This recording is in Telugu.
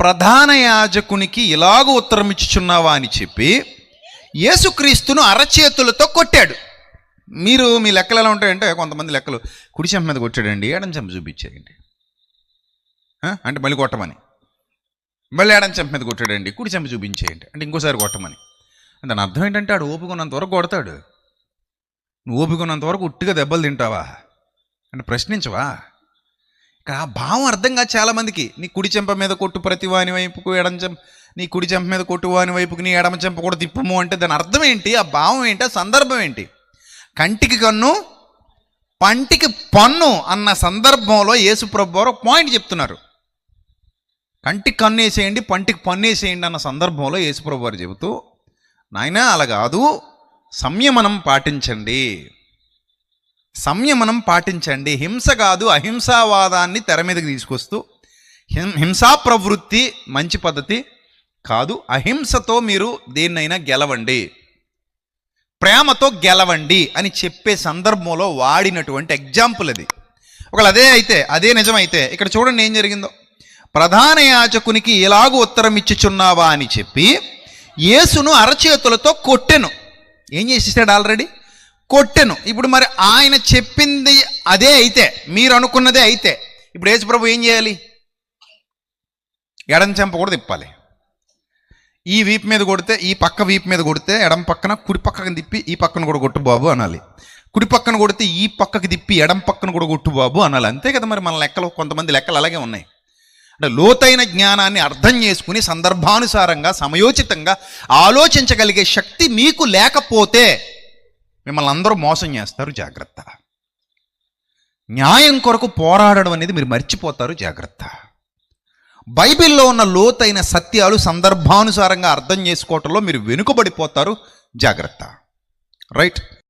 ప్రధాన యాజకునికి ఇలాగ ఉత్తరం ఇచ్చుచున్నావా అని చెప్పి యేసుక్రీస్తును అరచేతులతో కొట్టాడు. మీరు మీ లెక్కలు ఎలా ఉంటాయంటే కొంతమంది లెక్కలు కుడి చెంప మీద కొట్టాడండి ఎడం చెంప చూపించేయండి అంటే మళ్ళీ కొట్టమని. మళ్ళీ ఎడం చెంప మీద కొట్టాడండి కుడి చెంప చూపించేయండి. అంటే ఇంకోసారి కొట్టమని. దాని అర్థం ఏంటంటే ఆడు ఓపుకున్నంత వరకు కొడతాడు. నువ్వు ఓపుకున్నంత వరకు ఉట్టిగా దెబ్బలు తింటావా? అంటే ప్రశ్నించవా? ఇక్కడ ఆ భావం అర్థం కాదు చాలామందికి. నీ కుడి చెంప మీద కొట్టు ప్రతి వాని వైపుకు ఎడం చెంప నీ కుడి చెంప మీద కొట్టు వాని వైపుకు నీ ఎడమ చెంప కూడా తిప్పము అంటే దాని అర్థం ఏంటి? ఆ భావం ఏంటి? ఆ సందర్భం ఏంటి? కంటికి కన్ను పంటికి పన్ను అన్న సందర్భంలో యేసుప్రభు వారు ఒక పాయింట్ చెప్తున్నారు. కంటికి కన్ను వేసేయండి పంటికి పన్ను వేసేయండి అన్న సందర్భంలో యేసుప్రభు వారు చెబుతూ నాయనా అలా కాదు. సంయమనం పాటించండి. సంయమనం పాటించండి. హింస కాదు అహింసావాదాన్ని తెర మీదకి తీసుకొస్తూ హిం- హింసా ప్రవృత్తి మంచి పద్ధతి కాదు అహింసతో మీరు దేన్నైనా గెలవండి. ప్రేమతో గెలవండి అని చెప్పే సందర్భంలో వాడినటువంటి ఎగ్జాంపుల్ అది. ఒకవేళ అదే అయితే అదే నిజమైతే ఇక్కడ చూడండి ఏం జరిగిందో. ప్రధాన యాజకునికి ఎలాగూ ఉత్తరం ఇచ్చుచున్నావా అని చెప్పి యేసును అరచేతులతో కొట్టెను. ఏం చేసేసాడు ఆల్రెడీ? కొట్టెను. ఇప్పుడు మరి ఆయన చెప్పింది అదే అయితే మీరు అనుకున్నదే అయితే ఇప్పుడు యేసు ప్రభు ఏం చేయాలి? ఎడం చెంప కూడా తిప్పాలి. ఈ వీపు మీద కొడితే ఈ పక్క వీపు మీద కొడితే ఎడం పక్కన కుడి పక్కన తిప్పి ఈ పక్కన కూడా కొట్టు బాబు అనాలి. కుడి పక్కన కొడితే ఈ పక్కకి తిప్పి ఎడం పక్కన కూడా కొట్టు బాబు అనాలి. అంతే కదా మరి మన లెక్కలు కొంతమంది లెక్కలు అలాగే ఉన్నాయి. అంటే లోతైన జ్ఞానాన్ని అర్థం చేసుకుని సందర్భానుసారంగా సమయోచితంగా ఆలోచించగలిగే శక్తి మీకు లేకపోతే మిమ్మల్ని అందరూ మోసం చేస్తారు జాగ్రత్త. న్యాయం కొరకు పోరాడడం అనేది మీరు మర్చిపోతారు జాగ్రత్త. బైబిల్లో ఉన్న లోతైన సత్యాలు సందర్భానుసారంగా అర్థం చేసుకోవటంలో మీరు వెనుకబడిపోతారు జాగ్రత్త. రైట్?